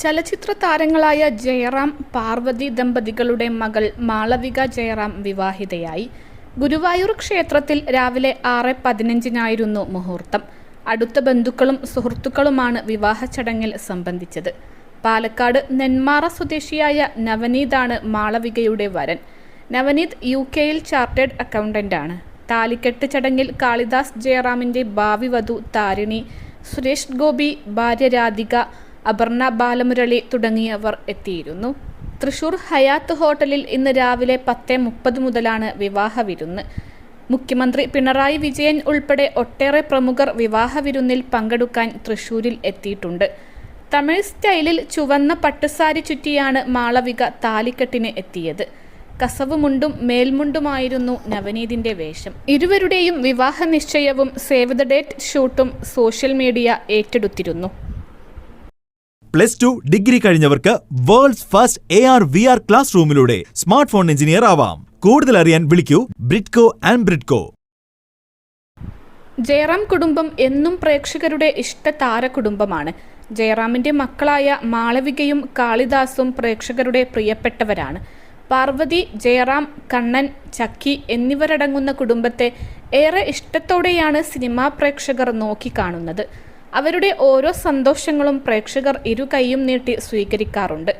ചലച്ചിത്ര താരങ്ങളായ ജയറാം പാർവതി ദമ്പതികളുടെ മകൾ മാളവിക ജയറാം വിവാഹിതയായി. ഗുരുവായൂർ ക്ഷേത്രത്തിൽ രാവിലെ ആറ് പതിനഞ്ചിനായിരുന്നു മുഹൂർത്തം. അടുത്ത ബന്ധുക്കളും സുഹൃത്തുക്കളുമാണ് വിവാഹ ചടങ്ങിൽ സംബന്ധിച്ചത്. പാലക്കാട് നെന്മാറ സ്വദേശിയായ നവനീതാണ് മാളവികയുടെ വരൻ. നവനീത് യു കെയിൽ ചാർട്ടേഡ് അക്കൗണ്ടന്റാണ്. താലിക്കെട്ട് ചടങ്ങിൽ കാളിദാസ് ജയറാമിന്റെ ഭാവി വധു താരിണി സുരേഷ് ഗോപി ഭാര്യ രാധിക അപർണ ബാലമുരളി തുടങ്ങിയവർ എത്തിയിരുന്നു. തൃശൂർ ഹയാത്ത് ഹോട്ടലിൽ ഇന്ന് രാവിലെ പത്ത് മുപ്പത് മുതലാണ് വിവാഹ വിരുന്ന്. മുഖ്യമന്ത്രി പിണറായി വിജയൻ ഉൾപ്പെടെ ഒട്ടേറെ പ്രമുഖർ വിവാഹ വിരുന്നിൽ പങ്കെടുക്കാൻ തൃശൂരിൽ എത്തിയിട്ടുണ്ട്. തമിഴ് സ്റ്റൈലിൽ ചുവന്ന പട്ടുസാരി ചുറ്റിയാണ് മാളവിക താലിക്കെട്ടിന് എത്തിയത്. കസവുമുണ്ടും മേൽമുണ്ടുമായിരുന്നു നവനീതിന്റെ വേഷം. ഇരുവരുടെയും വിവാഹ നിശ്ചയവും സേവ് ദ ഡേറ്റ് ഷൂട്ടും സോഷ്യൽ മീഡിയ ഏറ്റെടുത്തിരുന്നു. Plus two degree കഴിഞ്ഞവർക്ക് world's first A R V R class റൂമിലൂടെ smart phone engineer ആവാം. കൂടുതൽ അറിയാൻ വിളിക്കൂ ബ്രിഡ്കോ ആൻഡ് ബ്രിഡ്കോ ജയറാം കുടുംബം എന്നും പ്രേക്ഷകരുടെ ഇഷ്ട താരകുടുംബമാണ് ജയറാമിന്റെ മക്കളായ മാളവികയും കാളിദാസും പ്രേക്ഷകരുടെ പ്രിയപ്പെട്ടവരാണ്. പാർവതി ജയറാം കണ്ണൻ ചക്കി എന്നിവരടങ്ങുന്ന കുടുംബത്തെ ഏറെ ഇഷ്ടത്തോടെയാണ് സിനിമാ പ്രേക്ഷകർ നോക്കിക്കാണുന്നത്. അവരുടെ ഓരോ സന്തോഷങ്ങളും പ്രേക്ഷകർ ഇരു കൈയും നീട്ടി സ്വീകരിക്കാറുണ്ട്.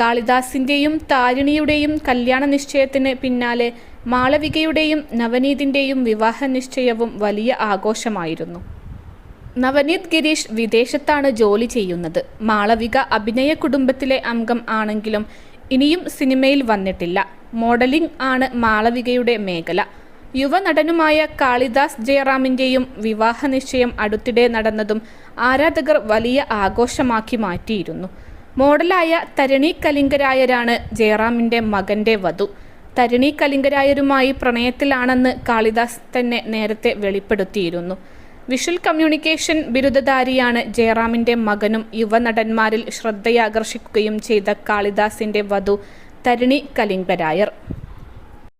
കാളിദാസിന്റെയും താരിണിയുടെയും കല്യാണ നിശ്ചയത്തിന് പിന്നാലെ മാളവികയുടെയും നവനീതിന്റെയും വിവാഹ നിശ്ചയവും വലിയ ആഘോഷമായിരുന്നു. നവനീത് ഗിരീഷ് വിദേശത്താണ് ജോലി ചെയ്യുന്നത്. മാളവിക അഭിനയ കുടുംബത്തിലെ അംഗം ആണെങ്കിലും ഇനിയും സിനിമയിൽ വന്നിട്ടില്ല. മോഡലിംഗ് ആണ് മാളവികയുടെ മേഖല. യുവനടനുമായ കാളിദാസ് ജയറാമിന്റെയും വിവാഹ നിശ്ചയം അടുത്തിടെ നടന്നതും ആരാധകർ വലിയ ആഘോഷമാക്കി മാറ്റിയിരുന്നു. മോഡലായ തരണി കലിംഗരായരാണ് ജയറാമിന്റെ മകന്റെ വധു. തരണി കലിംഗരായരുമായി പ്രണയത്തിലാണെന്ന് കാളിദാസ് തന്നെ നേരത്തെ വെളിപ്പെടുത്തിയിരുന്നു. വിഷ്വൽ കമ്മ്യൂണിക്കേഷൻ ബിരുദധാരിയാണ് ജയറാമിന്റെ മകനും യുവനടന്മാരിൽ ശ്രദ്ധയാകർഷിക്കുകയും ചെയ്ത കാളിദാസിന്റെ വധു തരണി കലിംഗരായർ.